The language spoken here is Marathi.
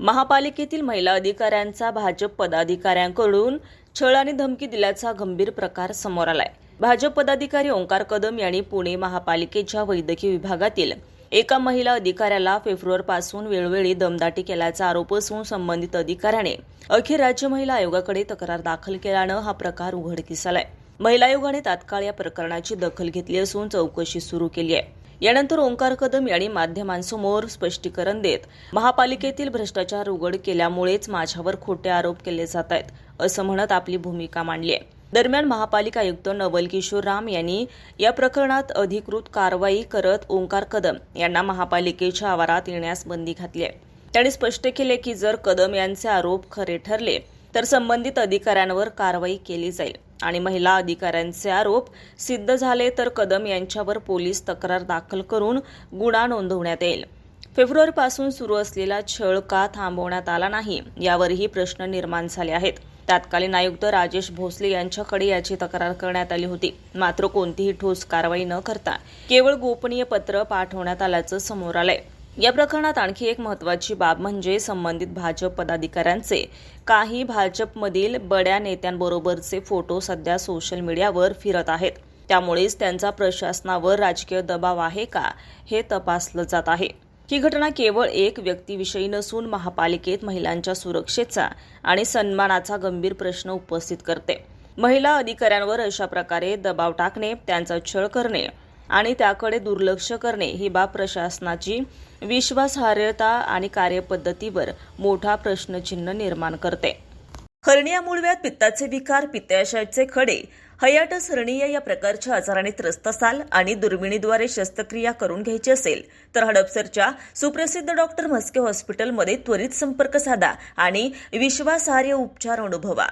महापालिकेतील महिला अधिकाऱ्यांचा भाजप पदाधिकाऱ्यांकडून छळ आणि धमकी दिल्याचा गंभीर प्रकार समोर आलाय. भाजप पदाधिकारी ओंकार कदम यांनी पुणे महापालिकेच्या वैद्यकीय विभागातील एका महिला अधिकाऱ्याला फेब्रुवारीपासून वेळोवेळी दमदाटी केल्याचा आरोप असून संबंधित अधिकाऱ्याने अखेर राज्य महिला आयोगाकडे तक्रार दाखल केल्यानं हा प्रकार उघडकीस आलाय. महिला आयोगाने तात्काळ या प्रकरणाची दखल घेतली असून चौकशी सुरू केली आहे. यानंतर ओंकार कदम यांनी माध्यमांसमोर स्पष्टीकरण देत महापालिकेतील भ्रष्टाचार उघड केल्यामुळेच माझ्यावर खोटे आरोप केले जात आहेत असं म्हणत आपली भूमिका मांडली आहे. दरम्यान महापालिका आयुक्त नवल किशोर राम यांनी या प्रकरणात अधिकृत कारवाई करत ओंकार कदम यांना महापालिकेच्या आवारात येण्यास बंदी घातली आहे. त्यांनी स्पष्ट केले की जर कदम यांचे आरोप खरे ठरले तर संबंधित अधिकाऱ्यांवर कारवाई केली जाईल. आणि महिला अधिकाऱ्यांचे आरोप सिद्ध झाले तर कदम यांच्यावर पोलीस तक्रार दाखल करून गुन्हा नोंदवण्यात येईल. फेब्रुवारीपासून सुरू असलेला छळ का थांबवण्यात आला नाही यावरही प्रश्न निर्माण झाले आहेत. तत्कालीन आयुक्त राजेश भोसले यांच्याकडे याची तक्रार करण्यात आली होती. मात्र कोणतीही ठोस कारवाई न करता केवळ गोपनीय पत्र पाठवण्यात आल्याचं समोर आलंय. या प्रकरणात आणखी एक महत्वाची बाब म्हणजे संबंधित भाजप पदाधिकाऱ्यांचे काही भाजपमधील बड्या नेत्यांबरोबरचे फोटो सध्या सोशल मीडियावर फिरत आहेत. त्यामुळेच त्यांचा प्रशासनावर राजकीय दबाव आहे का हे तपासलं जात आहे. ही घटना केवळ एक व्यक्तीविषयी नसून महापालिकेत महिलांच्या सुरक्षेचा आणि सन्मानाचा गंभीर प्रश्न उपस्थित करते. महिला अधिकाऱ्यांवर अशा प्रकारे दबाव टाकणे त्यांचा छळ करणे आणि त्याकडे दुर्लक्ष करणे ही बाब प्रशासनाची विश्वासार्हता आणि कार्यपद्धतीवर मोठा प्रश्नचिन्ह निर्माण करते. हर्निया मुळव्यात पित्ताचे विकार पित्ताशयाचे खडे हयाटस हर्निया या प्रकारच्या आजाराने त्रस्त असाल आणि दुर्बिणीद्वारे शस्त्रक्रिया करून घ्यायची असेल तर हडपसरच्या सुप्रसिद्ध डॉक्टर म्हस्के हॉस्पिटलमध्ये त्वरित संपर्क साधा आणि विश्वासार्ह उपचार अनुभवा.